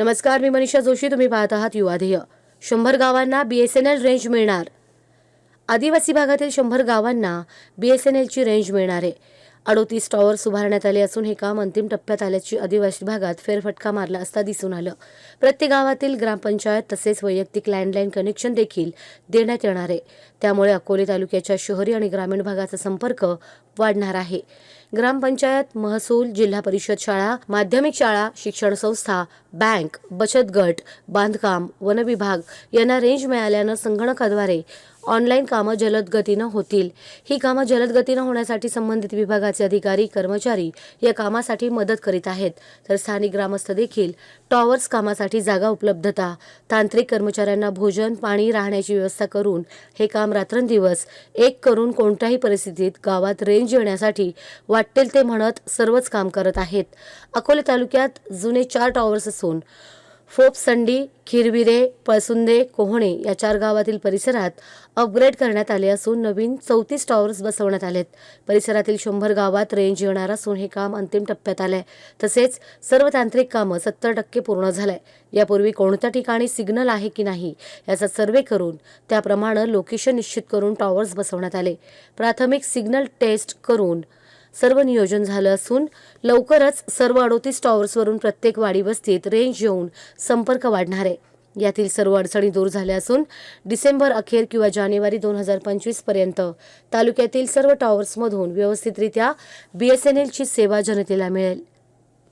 नमस्कार मी मनीषा जोशी. तुम्ही पाहत आहात युवाध्येय शंभर गावांना बीएसएनएल रेंज मिळणार. आदिवासी भागातील शंभर गावांना बीएसएनएलची रेंज मिळणार आहे. अडोतीस टॉवर्स उभारण्यात आले असून हे काम अंतिम टप्प्यात आल्याची आदिवासी भागात फेरफटका मारला असता दिसून आलं. प्रत्येक गावातील ग्रामपंचायत तसेच वैयक्तिक लँडलाईन कनेक्शन देखील देण्यात येणार आहे. त्यामुळे अकोले तालुक्याच्या शहरी आणि ग्रामीण भागाचा संपर्क वाढणार आहे. ग्रामपंचायत महसूल जिल्हा परिषद शाळा माध्यमिक शाळा शिक्षण संस्था बँक बचत गट बांधकाम वनविभाग यांना रेंज मिळाल्यानं संगणकाद्वारे ऑनलाईन कामं जलद गतीनं होतील. ही कामं जलद गतीनं होण्यासाठी संबंधित विभागाचे अधिकारी कर्मचारी या कामासाठी मदत करीत आहेत. तर स्थानिक ग्रामस्थ देखील टॉवर्स कामासाठी जागा उपलब्धता तांत्रिक कर्मचाऱ्यांना भोजन पाणी राहण्याची व्यवस्था करून हे काम रात्रंदिवस एक करून कोणत्याही परिस्थितीत गावात रेंज येण्यासाठी वाटेल ते म्हणत सर्वच काम करत आहेत. अकोले तालुक्यात जुने चार टॉवर्स असून फोपसंडी खिरविरे पळसुंदे कोहणे या चार गावातील परिसरात अपग्रेड करण्यात आले असून नवीन चौतीस टॉवर्स बसवण्यात आलेत. परिसरातील शंभर गावात रेंज येणार असून हे काम अंतिम टप्प्यात आलंय. तसेच सर्व तांत्रिक कामं सत्तर टक्के पूर्ण झालंय. यापूर्वी कोणत्या ठिकाणी सिग्नल आहे की नाही याचा सर्वे करून त्याप्रमाणे लोकेशन निश्चित करून टॉवर्स बसवण्यात आले. प्राथमिक सिग्नल टेस्ट करून सर्व नियोजन झालं असून लवकरच सर्व अडोतीस टॉवर्सवरून प्रत्येक वाडी वस्तीत रेंज येऊन संपर्क वाढणार आहे. यातील सर्व अडचणी दूर झाल्या असून डिसेंबर अखेर किंवा जानेवारी दोन हजार पंचवीसपर्यंत तालुक्यातील सर्व टॉवर्समधून व्यवस्थितरित्या बीएसएनएलची सेवा जनतेला मिळेल.